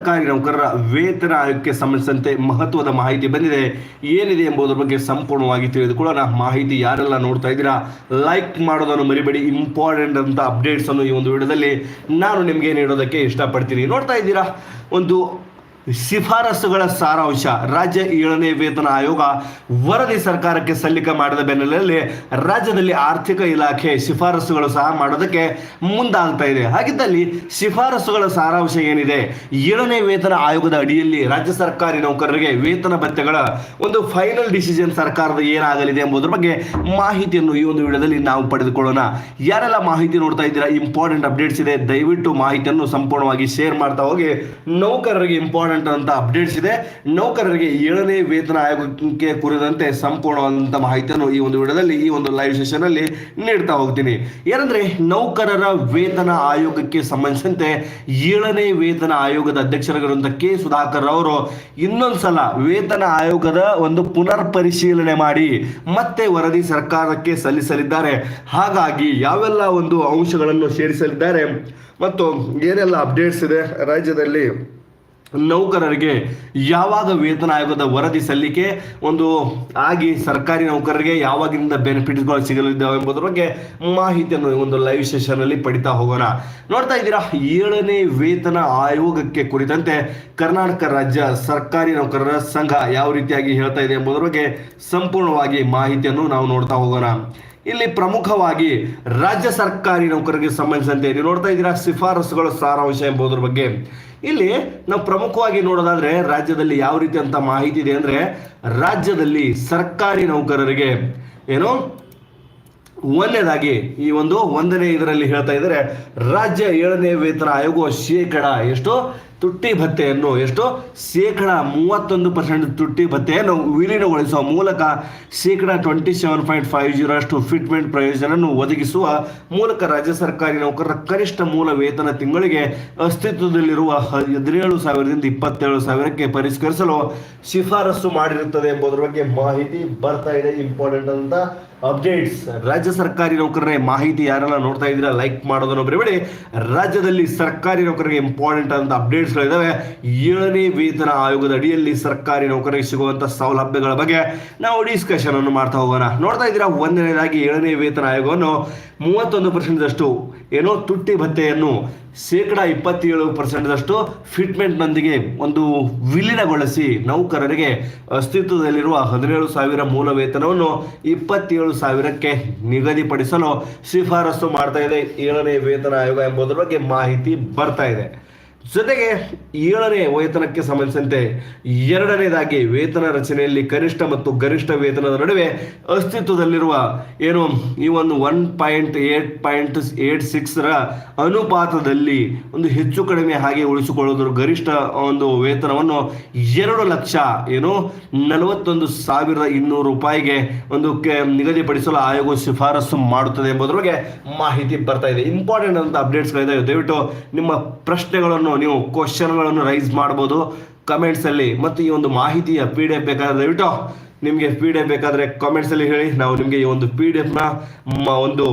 ಸರ್ಕಾರಿ ನೌಕರರ ವೇತನ ಆಯೋಗಕ್ಕೆ ಸಂಬಂಧಿಸಿದಂತೆ ಮಹತ್ವದ ಮಾಹಿತಿ ಬಂದಿದೆ. ಏನಿದೆ ಎಂಬುದರ ಬಗ್ಗೆ ಸಂಪೂರ್ಣವಾಗಿ ತಿಳಿದುಕೊಳ್ಳೋಣ. ಮಾಹಿತಿ ಯಾರೆಲ್ಲ ನೋಡ್ತಾ ಇದ್ದೀರಾ ಲೈಕ್ ಮಾಡೋದನ್ನು ಮರಿಬೇಡಿ. ಇಂಪಾರ್ಟೆಂಟ್ ಅಂತ ಅಪ್ಡೇಟ್ಸ್ ಅನ್ನು ಈ ಒಂದು ವಿಡಿಯೋದಲ್ಲಿ ನಾನು ನಿಮಗೆ ನೀಡೋದಕ್ಕೆ ಇಷ್ಟಪಡ್ತೀನಿ. ನೋಡ್ತಾ ಇದ್ದೀರಾ, ಒಂದು ಶಿಫಾರಸುಗಳ ಸಾರಾಂಶ. ರಾಜ್ಯ ಏಳನೇ ವೇತನ ಆಯೋಗ ವರದಿ ಸರ್ಕಾರಕ್ಕೆ ಸಲ್ಲಿಕೆ ಮಾಡಿದ ಬೆನ್ನಲ್ಲೇ ರಾಜ್ಯದಲ್ಲಿ ಆರ್ಥಿಕ ಇಲಾಖೆ ಶಿಫಾರಸುಗಳು ಸಹ ಮಾಡೋದಕ್ಕೆ ಮುಂದಾಗ್ತಾ ಇದೆ. ಹಾಗಿದ್ದಲ್ಲಿ ಶಿಫಾರಸುಗಳ ಸಾರಾಂಶ ಏನಿದೆ? ಏಳನೇ ವೇತನ ಆಯೋಗದ ಅಡಿಯಲ್ಲಿ ರಾಜ್ಯ ಸರ್ಕಾರಿ ನೌಕರರಿಗೆ ವೇತನ ಭತ್ಯೆಗಳ ಒಂದು ಫೈನಲ್ ಡಿಸಿಷನ್ ಸರ್ಕಾರದ ಏನಾಗಲಿದೆ ಎಂಬುದರ ಬಗ್ಗೆ ಮಾಹಿತಿಯನ್ನು ಈ ಒಂದು ವಿಡಿಯೋದಲ್ಲಿ ನಾವು ಪಡೆದುಕೊಳ್ಳೋಣ. ಯಾರೆಲ್ಲ ಮಾಹಿತಿ ನೋಡ್ತಾ ಇದ್ದೀರಾ? ಇಂಪಾರ್ಟೆಂಟ್ ಅಪ್ಡೇಟ್ಸ್ ಇದೆ. ದಯವಿಟ್ಟು ಮಾಹಿತಿಯನ್ನು ಸಂಪೂರ್ಣವಾಗಿ ಶೇರ್ ಮಾಡ್ತಾ ಹೋಗಿ. ನೌಕರರಿಗೆ ಇಂಪಾರ್ಟೆಂಟ್ ಅಂತ ಅಪ್ಡೇಟ್ಸ್ ಇದೆ. ನೌಕರರಿಗೆ ಏಳನೇ ವೇತನ ಆಯೋಗಕ್ಕೆ ಕುರಿತಂತೆ ಸಂಪೂರ್ಣವಾದಂಥ ಮಾಹಿತಿಯನ್ನು ಈ ಒಂದು ವಿಡಿಯೋದಲ್ಲಿ, ಈ ಒಂದು ಲೈವ್ ಸೆಷನ್ ಅಲ್ಲಿ ನೀಡ್ತಾ ಹೋಗ್ತೀನಿ. ಏನಂದ್ರೆ, ನೌಕರರ ವೇತನ ಆಯೋಗಕ್ಕೆ ಸಂಬಂಧಿಸಿದಂತೆ ಏಳನೇ ವೇತನ ಆಯೋಗದ ಅಧ್ಯಕ್ಷರಾಗಿರುವಂತಹ ಕೆ. ಸುಧಾಕರ್ ಅವರು ಇನ್ನೊಂದ್ಸಲ ವೇತನ ಆಯೋಗದ ಒಂದು ಪುನರ್ ಪರಿಶೀಲನೆ ಮಾಡಿ ಮತ್ತೆ ವರದಿ ಸರ್ಕಾರಕ್ಕೆ ಸಲ್ಲಿಸಲಿದ್ದಾರೆ. ಹಾಗಾಗಿ ಯಾವೆಲ್ಲ ಒಂದು ಅಂಶಗಳನ್ನು ಸೇರಿಸಲಿದ್ದಾರೆ ಮತ್ತು ಏನೆಲ್ಲ ಅಪ್ಡೇಟ್ಸ್ ಇದೆ ರಾಜ್ಯದಲ್ಲಿ? ನೌಕರರಿಗೆ ಯಾವಾಗ ವೇತನ ಆಯೋಗದ ವರದಿ ಸಲ್ಲಿಕೆ, ಒಂದು ಆಗಿ ಸರ್ಕಾರಿ ನೌಕರರಿಗೆ ಯಾವಾಗಿಂದ ಬೆನಿಫಿಟ್ಗಳು ಸಿಗಲಿದ್ದಾವೆ ಎಂಬುದರ ಬಗ್ಗೆ ಮಾಹಿತಿಯನ್ನು ಒಂದು ಲೈವ್ ಸೆಷನ್ ಅಲ್ಲಿ ಪಡಿತಾ ಹೋಗೋಣ. ನೋಡ್ತಾ ಇದ್ದೀರಾ, ಏಳನೇ ವೇತನ ಆಯೋಗಕ್ಕೆ ಕುರಿತಂತೆ ಕರ್ನಾಟಕ ರಾಜ್ಯ ಸರ್ಕಾರಿ ನೌಕರರ ಸಂಘ ಯಾವ ರೀತಿಯಾಗಿ ಹೇಳ್ತಾ ಇದೆ ಎಂಬುದರ ಬಗ್ಗೆ ಸಂಪೂರ್ಣವಾಗಿ ಮಾಹಿತಿಯನ್ನು ನಾವು ನೋಡ್ತಾ ಹೋಗೋಣ. ಇಲ್ಲಿ ಪ್ರಮುಖವಾಗಿ ರಾಜ್ಯ ಸರ್ಕಾರಿ ನೌಕರರಿಗೆ ಸಂಬಂಧಿಸಿದಂತೆ ನೀವು ನೋಡ್ತಾ ಇದ್ದೀರಾ ಶಿಫಾರಸುಗಳ ಸಾರಾಂಶ ಎಂಬುದರ ಬಗ್ಗೆ. ಇಲ್ಲಿ ನಾವು ಪ್ರಮುಖವಾಗಿ ನೋಡೋದಾದ್ರೆ ರಾಜ್ಯದಲ್ಲಿ ಯಾವ ರೀತಿ ಅಂತ ಮಾಹಿತಿ ಇದೆ ಅಂದ್ರೆ ರಾಜ್ಯದಲ್ಲಿ ಸರ್ಕಾರಿ ನೌಕರರಿಗೆ ಏನು? ಒಂದನೇದಾಗಿ ಈ ಒಂದು ಒಂದನೇ ಇದರಲ್ಲಿ ಹೇಳ್ತಾ ಇದ್ದಾರೆ, ರಾಜ್ಯ ಏಳನೇ ವೇತನ ಆಯೋಗ ಶೇಕಡ ಎಷ್ಟು? ತುಟ್ಟಿ ಭತ್ತೆಯನ್ನು ಎಷ್ಟು ಶೇಕಡ ಮೂವತ್ತೊಂದು ಪರ್ಸೆಂಟ್ ತುಟ್ಟಿ ಭತ್ತೆಯನ್ನು ವಿಲೀನಗೊಳಿಸುವ ಮೂಲಕ ಶೇಕಡ twenty seven point five zero ಅಷ್ಟು ಫಿಟ್ಮೆಂಟ್ ಪ್ರಯೋಜನವನ್ನು ಒದಗಿಸುವ ಮೂಲಕ ರಾಜ್ಯ ಸರ್ಕಾರಿ ನೌಕರರ ಕನಿಷ್ಠ ಮೂಲ ವೇತನ ತಿಂಗಳಿಗೆ ಅಸ್ತಿತ್ವದಲ್ಲಿರುವ ಹದಿನೇಳು ಸಾವಿರದಿಂದ ಇಪ್ಪತ್ತೇಳು ಸಾವಿರಕ್ಕೆ ಪರಿಷ್ಕರಿಸಲು ಶಿಫಾರಸು ಮಾಡಿರುತ್ತದೆ ಎಂಬುದರ ಬಗ್ಗೆ ಮಾಹಿತಿ ಬರ್ತಾ ಇದೆ. ಇಂಪಾರ್ಟೆಂಟ್ ಅಂತ ಅಪ್ಡೇಟ್ಸ್ ರಾಜ್ಯ ಸರ್ಕಾರಿ ನೌಕರರೇ, ಮಾಹಿತಿ ಯಾರೆಲ್ಲ ನೋಡ್ತಾ ಇದ್ದೀರಾ ಲೈಕ್ ಮಾಡೋದನ್ನು ಬರಬೇಡಿ ರಾಜ್ಯದಲ್ಲಿ ಸರ್ಕಾರಿ ನೌಕರರಿಗೆ ಇಂಪಾರ್ಟೆಂಟ್ ಅಂತ ಅಪ್ಡೇಟ್ಸ್ಗಳಿದ್ದಾವೆ ಏಳನೇ ವೇತನ ಆಯೋಗದ ಅಡಿಯಲ್ಲಿ ಸರ್ಕಾರಿ ನೌಕರರಿಗೆ ಸಿಗುವಂತ ಸೌಲಭ್ಯಗಳ ಬಗ್ಗೆ ನಾವು ಡಿಸ್ಕಷನ್ ಅನ್ನು ಮಾಡ್ತಾ ಹೋಗೋಣ. ನೋಡ್ತಾ ಇದ್ದೀರಾ, ಒಂದನೇದಾಗಿ ಏಳನೇ ವೇತನ ಆಯೋಗವನ್ನು ಮೂವತ್ತೊಂದು ಪರ್ಸೆಂಟ್ದಷ್ಟು ಏನೋ ತುಟ್ಟಿ ಭತ್ತೆಯನ್ನು ಶೇಕಡ ಇಪ್ಪತ್ತೇಳು ಪರ್ಸೆಂಟ್ದಷ್ಟು ಫಿಟ್ಮೆಂಟ್ನೊಂದಿಗೆ ಒಂದು ವಿಲೀನಗೊಳಿಸಿ ನೌಕರರಿಗೆ ಅಸ್ತಿತ್ವದಲ್ಲಿರುವ ಹದಿನೇಳು ಸಾವಿರ ಮೂಲ ವೇತನವನ್ನು ಇಪ್ಪತ್ತೇಳು ಸಾವಿರಕ್ಕೆ ನಿಗದಿಪಡಿಸಲು ಶಿಫಾರಸು ಮಾಡ್ತಾ ಇದೆ. ಏಳನೇ ವೇತನ ಆಯೋಗ ಎಂಬುದರ ಬಗ್ಗೆ ಮಾಹಿತಿ ಬರ್ತಾ ಇದೆ. ಜೊತೆಗೆ ಏಳನೇ ವೇತನಕ್ಕೆ ಸಂಬಂಧಿಸಿದಂತೆ ಎರಡನೇದಾಗಿ ವೇತನ ರಚನೆಯಲ್ಲಿ ಕನಿಷ್ಠ ಮತ್ತು ಗರಿಷ್ಠ ವೇತನದ ನಡುವೆ ಅಸ್ತಿತ್ವದಲ್ಲಿರುವ ಏನು ಈ ಒಂದು one point eight point eight ಸಿಕ್ಸ್ರ ಅನುಪಾತದಲ್ಲಿ ಒಂದು ಹೆಚ್ಚು ಕಡಿಮೆ ಹಾಗೆ ಉಳಿಸಿಕೊಳ್ಳೋದ್ರ ಗರಿಷ್ಠ ಒಂದು ವೇತನವನ್ನು ಎರಡು ಲಕ್ಷ ಏನು ನಲವತ್ತೊಂದು ಸಾವಿರದ ಇನ್ನೂರು ರೂಪಾಯಿಗೆ ಒಂದು ನಿಗದಿಪಡಿಸಲು ಆಯೋಗ ಶಿಫಾರಸು ಮಾಡುತ್ತದೆ ಎಂಬುದರ ಬಗ್ಗೆ ಮಾಹಿತಿ ಬರ್ತಾ ಇದೆ. ಇಂಪಾರ್ಟೆಂಟ್ ಅಂತ ಅಪ್ಡೇಟ್ಸ್ಗಳಿದ್ದಾವೆ ದಯವಿಟ್ಟು ನಿಮ್ಮ ಪ್ರಶ್ನೆಗಳನ್ನು ನೀವು ಕ್ವಶನ್ಗಳನ್ನು ರೈಸ್ ಮಾಡ್ಬೋದು ಕಮೆಂಟ್ಸಲ್ಲಿ ಮತ್ತು ಈ ಒಂದು ಮಾಹಿತಿಯ ಪಿ ಡಿ ಎಫ್ ಬೇಕಾದ್ರೆ ದಯವಿಟ್ಟು ನಿಮಗೆ ಪಿ ಡಿ ಎಫ್ ಬೇಕಾದರೆ ಕಾಮೆಂಟ್ಸಲ್ಲಿ ಹೇಳಿ. ನಾವು ನಿಮಗೆ ಈ ಒಂದು ಪಿ ಡಿ ಎಫ್ನ ಒಂದು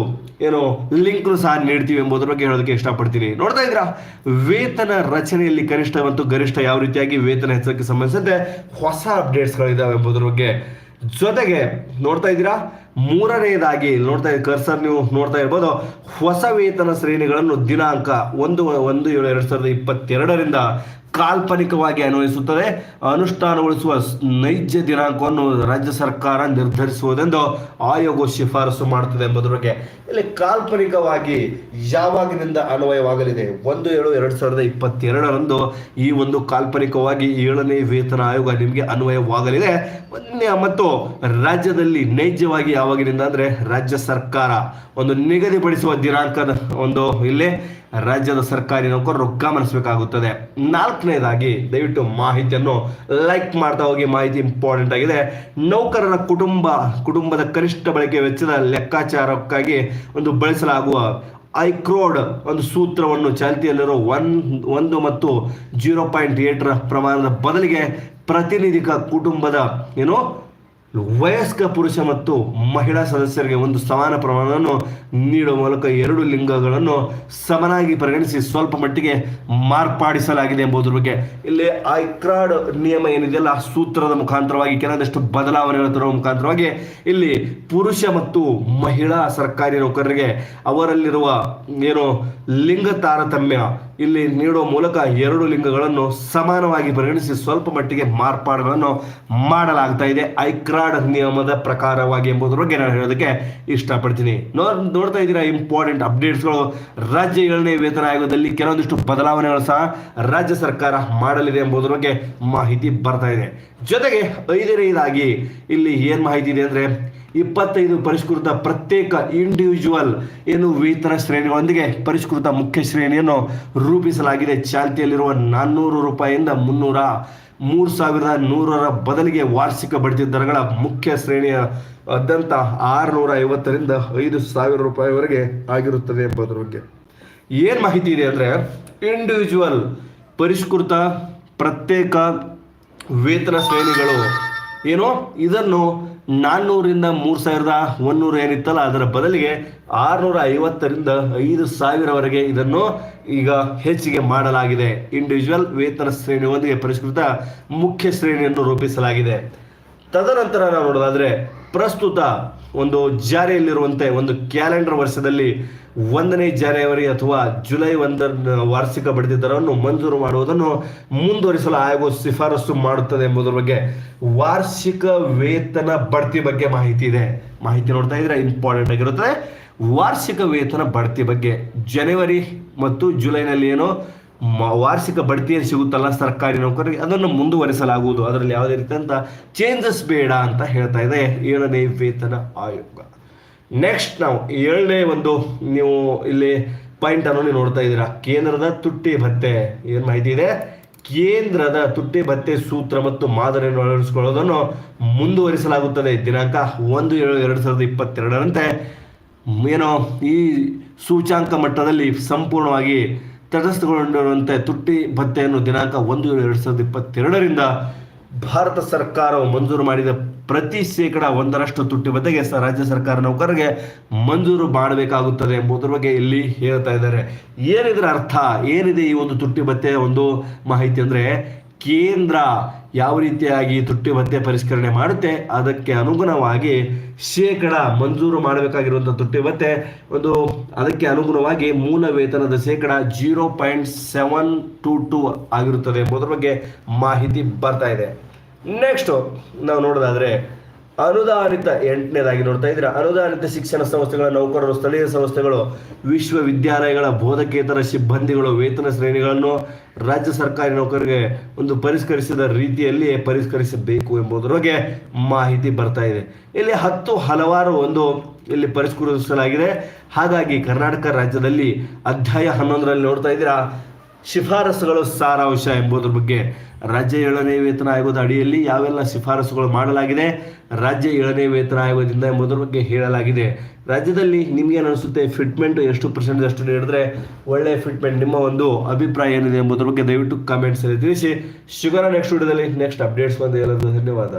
ಏನು ಲಿಂಕ್ ಸಹ ನೀಡ್ತೀವಿ ಎಂಬುದರ ಬಗ್ಗೆ ಹೇಳೋದಕ್ಕೆ ಇಷ್ಟಪಡ್ತೀನಿ. ನೋಡ್ತಾ ಇದ್ರ ವೇತನ ರಚನೆಯಲ್ಲಿ ಕನಿಷ್ಠ ಮತ್ತು ಗರಿಷ್ಠ ಯಾವ ರೀತಿಯಾಗಿ ವೇತನ ಹೆಚ್ಚಕ್ಕೆ ಸಂಬಂಧಿಸಿದಂತೆ ಹೊಸ ಅಪ್ಡೇಟ್ಸ್ಗಳಿದ್ದಾವೆ ಎಂಬುದರ ಬಗ್ಗೆ ಜೊತೆಗೆ ನೋಡ್ತಾ ಇದ್ದೀರಾ? ಮೂರನೆಯದಾಗಿ ನೋಡ್ತಾ ಕರ್ಸರ್ ನೀವು ನೋಡ್ತಾ ಇರ್ಬೋದು. ಹೊಸ ವೇತನ ಶ್ರೇಣಿಗಳನ್ನು ದಿನಾಂಕ ಒಂದು ಒಂದು ಏಳು, ಎರಡು ಸಾವಿರದ ಇಪ್ಪತ್ತೆರಡರಿಂದ ಕಾಲ್ಪನಿಕವಾಗಿ ಅನ್ವಯಿಸುತ್ತದೆ. ಅನುಷ್ಠಾನಗೊಳಿಸುವ ನೈಜ ದಿನಾಂಕವನ್ನು ರಾಜ್ಯ ಸರ್ಕಾರ ನಿರ್ಧರಿಸುವುದೆಂದು ಆಯೋಗ ಶಿಫಾರಸು ಮಾಡುತ್ತದೆ ಎಂಬುದರ ಬಗ್ಗೆ ಇಲ್ಲಿ ಕಾಲ್ಪನಿಕವಾಗಿ ಯಾವಾಗಿನಿಂದ ಅನ್ವಯವಾಗಲಿದೆ? ಒಂದು ಏಳು ಎರಡು ಸಾವಿರದ ಇಪ್ಪತ್ತೆರಡರಂದು ಈ ಒಂದು ಕಾಲ್ಪನಿಕವಾಗಿ ಏಳನೇ ವೇತನ ಆಯೋಗ ನಿಮಗೆ ಅನ್ವಯವಾಗಲಿದೆ. ಮತ್ತು ರಾಜ್ಯದಲ್ಲಿ ನೈಜವಾಗಿ ಯಾವಾಗಿನಿಂದ ಅಂದರೆ ರಾಜ್ಯ ಸರ್ಕಾರ ಒಂದು ನಿಗದಿಪಡಿಸುವ ದಿನಾಂಕದ ಒಂದು ಇಲ್ಲೇ ರಾಜ್ಯದ ಸರ್ಕಾರಿ ನೌಕರರು ಗಮನಿಸಬೇಕಾಗುತ್ತದೆ ನಾಲ್ಕನೇದಾಗಿ ದಯವಿಟ್ಟು ಮಾಹಿತಿಯನ್ನು ಲೈಕ್ ಮಾಡ್ತಾ ಹೋಗಿ. ಮಾಹಿತಿ ಇಂಪಾರ್ಟೆಂಟ್ ಆಗಿದೆ. ನೌಕರರ ಕುಟುಂಬ, ಕುಟುಂಬದ ಕನಿಷ್ಠ ಬಳಕೆ ವೆಚ್ಚದ ಲೆಕ್ಕಾಚಾರಕ್ಕಾಗಿ ಒಂದು ಬಳಸಲಾಗುವ ಐಕ್ರೋಡ್ ಒಂದು ಸೂತ್ರವನ್ನು ಚಾಲ್ತಿಯಲ್ಲಿರೋ ಒನ್, ಒಂದು ಮತ್ತು ಜೀರೋ ಪಾಯಿಂಟ್ ಏಟರ ಪ್ರಮಾಣದ ಬದಲಿಗೆ ಪ್ರತಿನಿಧಿಕ ಕುಟುಂಬದ ಏನು ವಯಸ್ಕ ಪುರುಷ ಮತ್ತು ಮಹಿಳಾ ಸದಸ್ಯರಿಗೆ ಒಂದು ಸಮಾನ ಪ್ರಮಾಣವನ್ನು ನೀಡುವ ಮೂಲಕ ಎರಡು ಲಿಂಗಗಳನ್ನು ಸಮನಾಗಿ ಪರಿಗಣಿಸಿ ಸ್ವಲ್ಪ ಮಟ್ಟಿಗೆ ಮಾರ್ಪಾಡಿಸಲಾಗಿದೆ ಎಂಬುದರ ಬಗ್ಗೆ. ಇಲ್ಲಿ ಐಕ್ರಾಡ್ ನಿಯಮ ಏನಿದೆಯಲ್ಲ ಸೂತ್ರದ ಮುಖಾಂತರವಾಗಿ, ಕೆಲವೊಂದಷ್ಟು ಬದಲಾವಣೆಗಳು ತರುವ ಮುಖಾಂತರವಾಗಿ, ಇಲ್ಲಿ ಪುರುಷ ಮತ್ತು ಮಹಿಳಾ ಸರ್ಕಾರಿ ನೌಕರರಿಗೆ ಅವರಲ್ಲಿರುವ ಏನು ಲಿಂಗ ತಾರತಮ್ಯ ಇಲ್ಲಿ ನೀಡುವ ಮೂಲಕ ಎರಡು ಲಿಂಗಗಳನ್ನು ಸಮಾನವಾಗಿ ಪರಿಗಣಿಸಿ ಸ್ವಲ್ಪ ಮಟ್ಟಿಗೆ ಮಾರ್ಪಾಡುಗಳನ್ನು ಮಾಡಲಾಗ್ತಾ ಇದೆ. ಐಕ್ರಾಡ್ ನಿಯಮದ ಪ್ರಕಾರವಾಗಿ ಎಂಬುದರ ಬಗ್ಗೆ ನಾನು ಹೇಳೋದಕ್ಕೆ ಇಷ್ಟಪಡ್ತೀನಿ. ನೋಡ್ತಾ ಇದ್ದೀರಾ ಇಂಪಾರ್ಟೆಂಟ್ ಅಪ್ಡೇಟ್ಸ್ಗಳು ರಾಜ್ಯ ಏಳನೇ ವೇತನ ಆಯೋಗದಲ್ಲಿ ಕೆಲವೊಂದಿಷ್ಟು ಬದಲಾವಣೆಗಳು ಸಹ ರಾಜ್ಯ ಸರ್ಕಾರ ಮಾಡಲಿದೆ ಎಂಬುದರ ಬಗ್ಗೆ ಮಾಹಿತಿ ಬರ್ತಾ ಇದೆ. ಜೊತೆಗೆ ಐದನೇದಾಗಿ ಇಲ್ಲಿ ಏನು ಮಾಹಿತಿ ಇದೆ ಅಂದರೆ ಇಪ್ಪತ್ತೈದು ಪರಿಷ್ಕೃತ ಪ್ರತ್ಯೇಕ ಇಂಡಿವಿಜುವಲ್ ಏನು ವೇತನ ಶ್ರೇಣಿಗಳೊಂದಿಗೆ ಪರಿಷ್ಕೃತ ಮುಖ್ಯ ಶ್ರೇಣಿಯನ್ನು ರೂಪಿಸಲಾಗಿದೆ. ಚಾಲ್ತಿಯಲ್ಲಿರುವ ನಾನ್ನೂರು ರೂಪಾಯಿಯಿಂದ ಮುನ್ನೂರ ಮೂರು ಸಾವಿರದ ನೂರರ ಬದಲಿಗೆ ವಾರ್ಷಿಕ ಬಡ್ತಿ ದರಗಳ ಮುಖ್ಯ ಶ್ರೇಣಿಯ ಅದಂತ ಆರುನೂರ ಐವತ್ತರಿಂದ ಐದು ಸಾವಿರ ರೂಪಾಯಿವರೆಗೆ ಆಗಿರುತ್ತದೆ ಎಂಬುದರ ಬಗ್ಗೆ. ಏನು ಮಾಹಿತಿ ಇದೆ ಅಂದರೆ ಇಂಡಿವಿಜುವಲ್ ಪರಿಷ್ಕೃತ ಪ್ರತ್ಯೇಕ ವೇತನ ಶ್ರೇಣಿಗಳು ಏನು? ಇದನ್ನು ನಾನ್ನೂರಿಂದ ಮೂರು ಸಾವಿರದ ಒಂದೂರು ಏನಿತ್ತಲ್ಲ, ಅದರ ಬದಲಿಗೆ ಆರುನೂರ ಐವತ್ತರಿಂದ ಐದು ಸಾವಿರವರೆಗೆ ಇದನ್ನು ಈಗ ಹೆಚ್ಚಿಗೆ ಮಾಡಲಾಗಿದೆ. ಇಂಡಿವಿಜುವಲ್ ವೇತನ ಶ್ರೇಣಿಯೊಂದಿಗೆ ಪರಿಷ್ಕೃತ ಮುಖ್ಯ ಶ್ರೇಣಿಯನ್ನು ರೂಪಿಸಲಾಗಿದೆ. ತದನಂತರ ನಾವು ನೋಡೋದಾದರೆ, ಪ್ರಸ್ತುತ ಒಂದು ಜಾರಿಯಲ್ಲಿರುವಂತೆ ಒಂದು ಕ್ಯಾಲೆಂಡರ್ ವರ್ಷದಲ್ಲಿ ಒಂದನೇ ಜನವರಿ ಅಥವಾ ಜುಲೈ ಒಂದರ ವಾರ್ಷಿಕ ಬಡ್ಡಿ ದರವನ್ನು ಮಂಜೂರು ಮಾಡುವುದನ್ನು ಮುಂದುವರಿಸಲು ಆಯೋಗವು ಶಿಫಾರಸು ಮಾಡುತ್ತದೆ ಎಂಬುದರ ಬಗ್ಗೆ ವಾರ್ಷಿಕ ವೇತನ ಬಡ್ತಿ ಬಗ್ಗೆ ಮಾಹಿತಿ ಇದೆ. ಮಾಹಿತಿ ನೋಡ್ತಾ ಇದ್ರೆ ಇಂಪಾರ್ಟೆಂಟ್ ಆಗಿರುತ್ತದೆ. ವಾರ್ಷಿಕ ವೇತನ ಬಡ್ತಿ ಬಗ್ಗೆ ಜನವರಿ ಮತ್ತು ಜುಲೈನಲ್ಲಿ ಏನೋ ವಾರ್ಷಿಕ ಬಡ್ತಿ ಏನು ಸಿಗುತ್ತಲ್ಲ ಸರ್ಕಾರಿ ನೌಕರರಿಗೆ, ಅದನ್ನು ಮುಂದುವರಿಸಲಾಗುವುದು. ಅದರಲ್ಲಿ ಯಾವುದೇ ರೀತಿಯಂತ ಚೇಂಜಸ್ ಬೇಡ ಅಂತ ಹೇಳ್ತಾ ಇದೆ ಏಳನೇ ವೇತನ ಆಯೋಗ. ನೆಕ್ಸ್ಟ್ ನಾವು ಏಳನೇ ಒಂದು ನೀವು ಇಲ್ಲಿ ಪಾಯಿಂಟ್ ಅನ್ನು ನೀವು ನೋಡ್ತಾ ಇದ್ದೀರಾ. ಕೇಂದ್ರದ ತುಟ್ಟಿ ಭತ್ತೆ. ಏನು ಮಾಹಿತಿ ಇದೆ? ಕೇಂದ್ರದ ತುಟ್ಟಿ ಭತ್ತೆ ಸೂತ್ರ ಮತ್ತು ಮಾದರಿಯನ್ನು ಅಳವಡಿಸಿಕೊಳ್ಳೋದನ್ನು ಮುಂದುವರಿಸಲಾಗುತ್ತದೆ. ದಿನಾಂಕ ಒಂದು ಏಳು ಎರಡು ಸಾವಿರದ ಇಪ್ಪತ್ತೆರಡರಂತೆ. ಏನೋ ಈ ಸೂಚಾಂಕ ಮಟ್ಟದಲ್ಲಿ ಸಂಪೂರ್ಣವಾಗಿ ತಟಸ್ಥಗೊಂಡಿರುವಂತೆ ತುಟ್ಟಿ ಭತ್ತೆಯನ್ನು ದಿನಾಂಕ ಒಂದು ಏಳು ಎರಡು ಸಾವಿರದ ಇಪ್ಪತ್ತೆರಡರಿಂದ ಭಾರತ ಸರ್ಕಾರವು ಮಂಜೂರು ಮಾಡಿದ ಪ್ರತಿ ಶೇಕಡ ಒಂದರಷ್ಟು ತುಟ್ಟಿ ಭತ್ತೆಗೆ ರಾಜ್ಯ ಸರ್ಕಾರ ನೌಕರರಿಗೆ ಮಂಜೂರು ಮಾಡಬೇಕಾಗುತ್ತದೆ ಎಂಬುದರ ಬಗ್ಗೆ ಇಲ್ಲಿ ಹೇಳ್ತಾ ಇದ್ದಾರೆ. ಏನಿದ್ರ ಅರ್ಥ? ಏನಿದೆ ಈ ಒಂದು ತುಟ್ಟಿ ಭತ್ತೆಯ ಒಂದು ಮಾಹಿತಿ ಅಂದರೆ ಕೇಂದ್ರ ಯಾವ ರೀತಿಯಾಗಿ ತುಟ್ಟಿ ಭತ್ಯೆ ಪರಿಷ್ಕರಣೆ ಮಾಡುತ್ತೆ, ಅದಕ್ಕೆ ಅನುಗುಣವಾಗಿ ಶೇಕಡ ಮಂಜೂರು ಮಾಡಬೇಕಾಗಿರುವಂಥ ತುಟ್ಟಿ ಭತ್ಯೆ ಒಂದು ಅದಕ್ಕೆ ಅನುಗುಣವಾಗಿ ಮೂಲ ವೇತನದ ಶೇಕಡ zero point seven two two ಆಗಿರುತ್ತದೆ. ಎಂಬುದರ ಬಗ್ಗೆ ಮಾಹಿತಿ ಬರ್ತಾ ಇದೆ. ನೆಕ್ಸ್ಟು, ನಾವು ನೋಡೋದಾದ್ರೆ ಅನುದಾನಿತ ಎಂಟನೇದಾಗಿ ನೋಡ್ತಾ ಇದ್ರೆ ಅನುದಾನಿತ ಶಿಕ್ಷಣ ಸಂಸ್ಥೆಗಳ ನೌಕರರು, ಸ್ಥಳೀಯ ಸಂಸ್ಥೆಗಳು, ವಿಶ್ವವಿದ್ಯಾಲಯಗಳ ಬೋಧಕೇತರ ಸಿಬ್ಬಂದಿಗಳು, ವೇತನ ಶ್ರೇಣಿಗಳನ್ನು ರಾಜ್ಯ ಸರ್ಕಾರಿ ನೌಕರರಿಗೆ ಒಂದು ಪರಿಷ್ಕರಿಸಿದ ರೀತಿಯಲ್ಲಿ ಪರಿಷ್ಕರಿಸಬೇಕು ಎಂಬುದರ ಬಗ್ಗೆ ಮಾಹಿತಿ ಬರ್ತಾ ಇದೆ. ಇಲ್ಲಿ ಹತ್ತು ಹಲವಾರು ಒಂದು ಇಲ್ಲಿ ಪರಿಷ್ಕರಿಸಲಾಗಿದೆ ಹಾಗಾಗಿ ಕರ್ನಾಟಕ ರಾಜ್ಯದಲ್ಲಿ ಅಧ್ಯಾಯ ಹನ್ನೊಂದರಲ್ಲಿ ನೋಡ್ತಾ ಇದ್ದೀರಾ. ಶಿಫಾರಸುಗಳು ಸಾರಾಂಶ ಎಂಬುದರ ಬಗ್ಗೆ ರಾಜ್ಯ ಏಳನೇ ವೇತನ ಆಯೋಗದ ಅಡಿಯಲ್ಲಿ ಯಾವೆಲ್ಲ ಶಿಫಾರಸುಗಳು ಮಾಡಲಾಗಿದೆ, ರಾಜ್ಯ ಏಳನೇ ವೇತನ ಆಯೋಗದಿಂದ ಎಂಬುದರ ಬಗ್ಗೆ ಹೇಳಲಾಗಿದೆ. ರಾಜ್ಯದಲ್ಲಿ ನಿಮ್ಗೇನು ಅನಿಸುತ್ತೆ ಫಿಟ್ಮೆಂಟ್ ಎಷ್ಟು ಪರ್ಸೆಂಟ್ ಅಷ್ಟು ನೀಡಿದ್ರೆ ಒಳ್ಳೆ ಫಿಟ್ಮೆಂಟ್ ನಿಮ್ಮ ಒಂದು ಅಭಿಪ್ರಾಯ ಏನಿದೆ ಎಂಬುದರ ಬಗ್ಗೆ ದಯವಿಟ್ಟು ಕಾಮೆಂಟ್ಸಲ್ಲಿ ತಿಳಿಸಿ. ಶುಗರ್ ನೆಕ್ಸ್ಟ್ ವಿಡಿಯೋದಲ್ಲಿ ನೆಕ್ಸ್ಟ್ ಅಪ್ಡೇಟ್ಸ್ ಬಂದು ಎಲ್ಲರಿಗೂ ಧನ್ಯವಾದ.